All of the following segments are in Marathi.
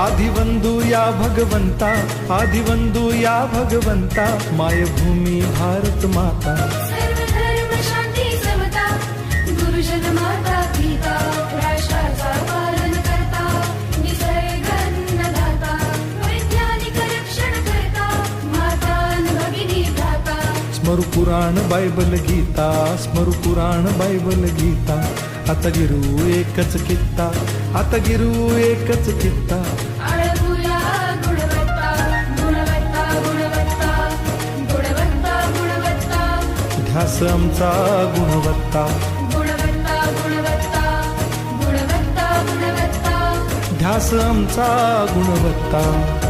आदिवंदू या भगवंता आदिवंदू या भगवंता मायभूमी भारत माता। स्मरु पुराण बायबल गीता स्मरु पुराण बायबल गीता। आता गिरू एकच कित्ता आता गिरू एकच कित्ता। ध्यास आमचा गुणवत्ता. गुणवत्ता गुणवत्ता गुणवत्ता गुणवत्ता. ध्यास आमचा गुणवत्ता.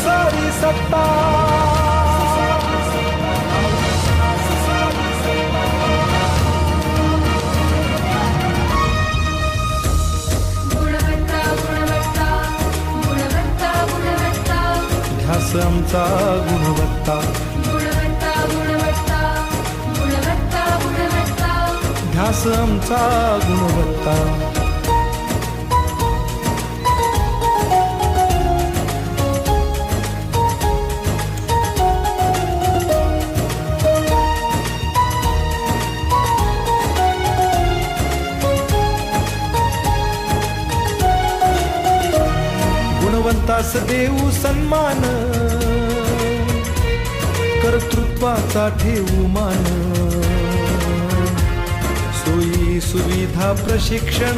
सारी सत्ता। ध्यास आमचा गुणवत्ता। गुणवत्ता गुणवत्ता गुणवत्ता गुणवत्ता ध्यास आमचा गुणवत्ता। गुणवंतास देऊ सन्मान. कर्तृत्वाचा ठेवू मान. सोयी सुविधा प्रशिक्षण.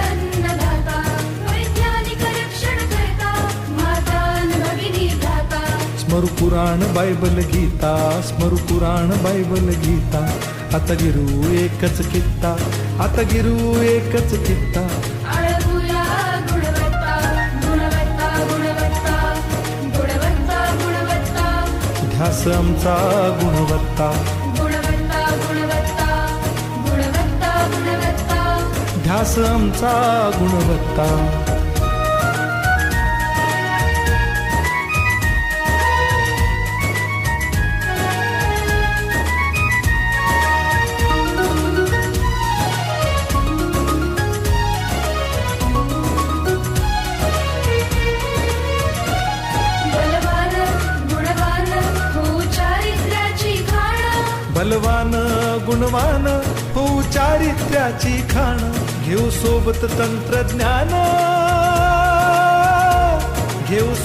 अन्नदाता वैज्ञानिक रक्षण करता माता। अन भगिनी भ्राता। स्मरु पुराण बायबल गीता स्मरु पुराण बायबल गीता। आता गिरू एकच कित्ता आता गिरू एकच कित्ता। ध्यास आमचा गुणवत्ता. गुणवत्ता गुणवत्ता गुणवत्ता गुणवत्ता. ध्यास आमचा गुणवत्ता. बलवान गुणवान हो चारित्र्याची खाण घेऊ सोबत तंत्रज्ञान. घेऊ